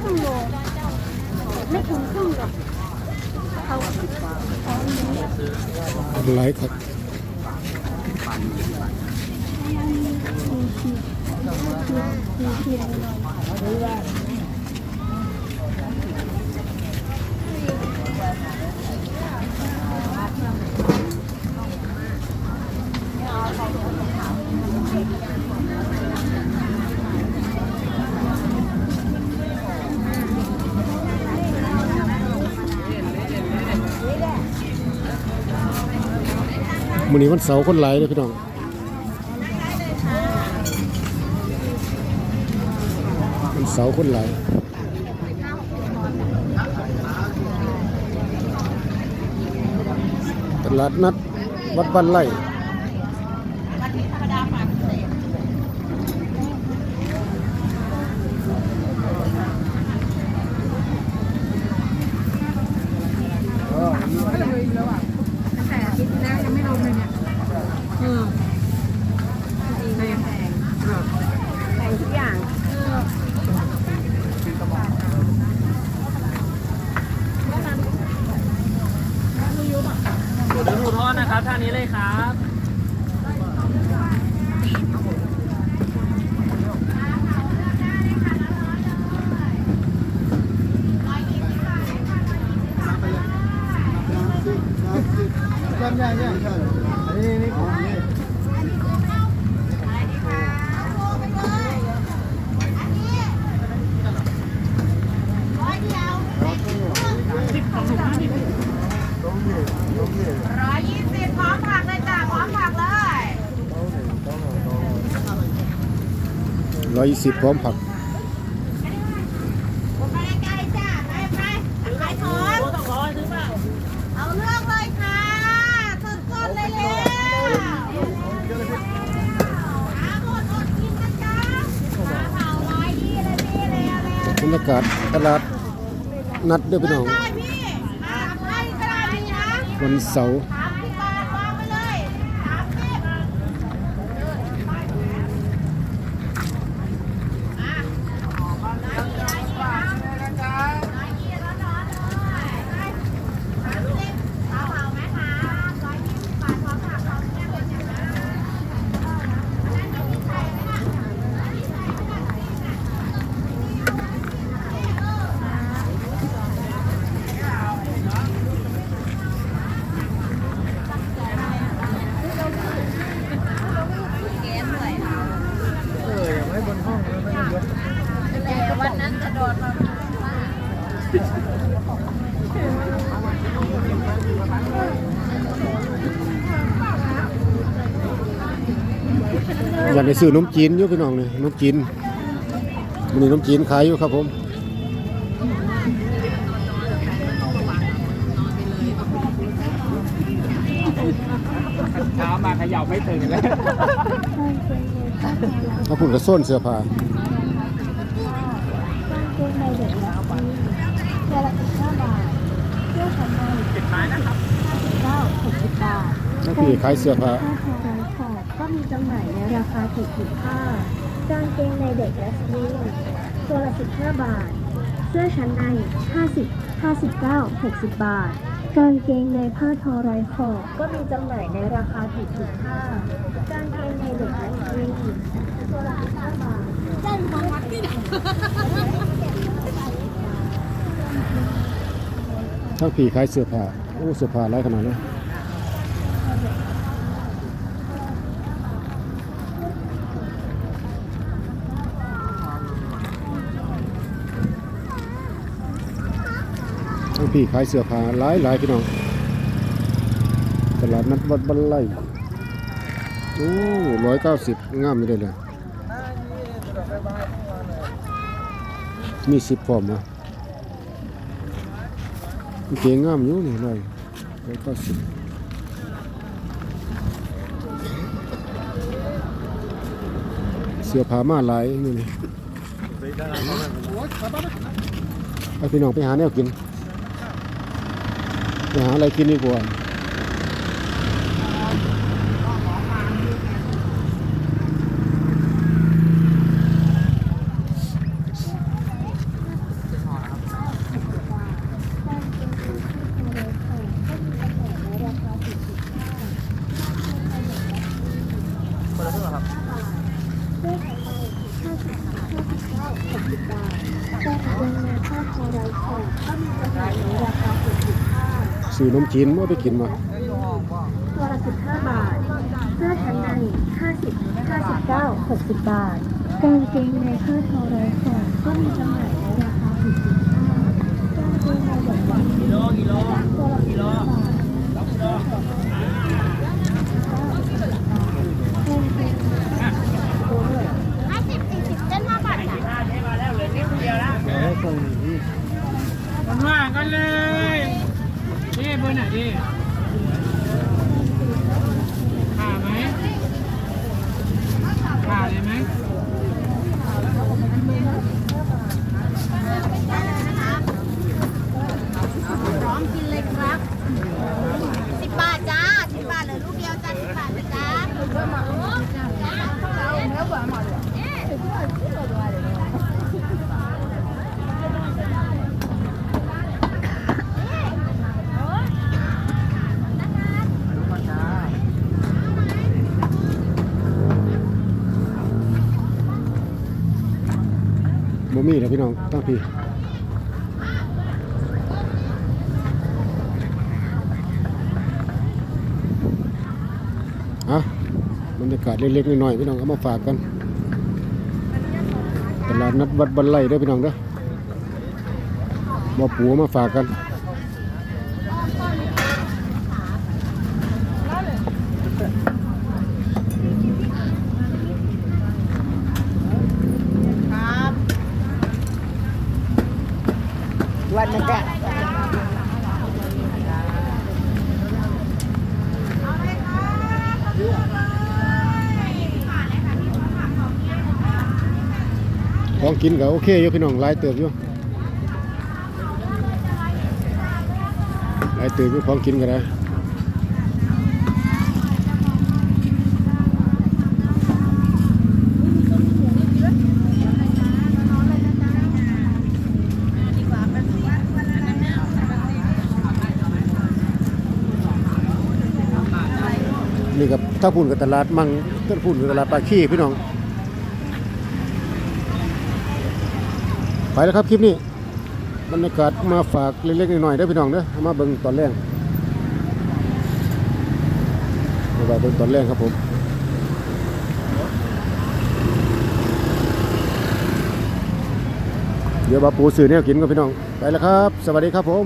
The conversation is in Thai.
ครึ่งโลไม่ถึงครึ่งหรอกเอาเอาอันนี้ไหลครับ มื้อนี้วันเสาร์คนไหลายเลยพี่น้องวันเสาร์คนไหลายตลาดนัดวัดบ้านไร่ห up. ยี่เลยพี่เร็วเร็วบรรยากาศตลาดนัดด้วยพี่น้องได้พี่มาให้ก็ได้พี่นะวันเสาร์ สามสิบบาทวางไปเลยสามสิบวันนั้นกระโดดมา อยากไปซื้อนมจีนอยู่พี่น้องเลยนมจีนมันนี้นมจีนขายอยู่ครับผมเช้ามาเขย่าไม่ตื่นเลยถ้าพูดกับส้นเสื้อผ้ากางเกงในเด็กแบบนี้ตัวละสิบห้าบาทเสื้อชั้นในปิดท้ายนะครับเก้าหกสิบบาทถ้าพี่ขายเสื้อผ้า ก็มีจำหน่ายในราคาถูกถูกค่ากางเกงในเด็กและสตรีมตัวละ 15 บาท เสื้อชั้นใน 50 59 60 บาท กางเกงในผ้าทอร้อยขอบก็มีจำหน่ายในราคาถูกถูกค่ากางเกงในเด็กและสตรีมตัวละ 15 บาทถ้าพี่ขายเสื้อผ้าโอ้เสื้อผ้าหลายขนาดเลยถ้า พี่ขายเสื้อผ้าหลายหลายพี่น้อง ตลาดนัดวัดบันไลโอ้ร้อยเก้าสิบงามไม่ได้เลยมีสิบพร้อมอะเก่งงามอยู่นี่เลยร้อยเก้าสิบเสื้อผ้ามาหลายนี่นี่ไปพี่น้องไปหาแนวกิน หาอะไรกินดีกว่า ซื้อนมจีนมาไปกินมาตัวละสิบห้าบาท เสื้อชั้นในห้าสิบห้าสิบเก้าหกสิบบาทกางเกงในผ้าทอร้อยคอก็มีจำหน่ายราคาหกสิบห้ากางเกงในแบบวันตัวละสิบบาท ห้าสิบสี่สิบเส้นห้าบาทจ้ะ มันว่างกันเลยนี่เบอร์ไหนดิขาไหมขาเลยไหม พร้อมกินเลยครับสิบบาทจ้าสิบบาทเหลือลูกเดียวจ้าสิบบาทนะจ้าจ้าเนื้อเบื่อหมดเลยบ่มีแล้วพี่น้องตั้งพี่อะบรรยา กาศเล็กๆน้อยๆพี่น้องเอามาฝากกันตลาดนัดวัดบันไลด้อพี่น้องเด้อบ่ปูมาฝากกันวันมันจะ ของ กินก็โอเคอยู่พี่น้องหลายเติบอยู่หลายเติบอยู่ของกินก็ได้นี่กับถ้าพูนกับตลาดมังถ้าพูนกับตลาดปลาขี้พี่น้อง ไปแล้วครับคลิปนี้บรรยากาศมาฝากเล็กๆหน่อยๆได้พี่น้องเด้อมาเบิ่งตอนแรกมาเบิ่งตอนแรกครับผมเดี๋ยวบาปูสื่อเนี่ยกินกับพี่น้องไปแล้วครับ สวัสดีครับผม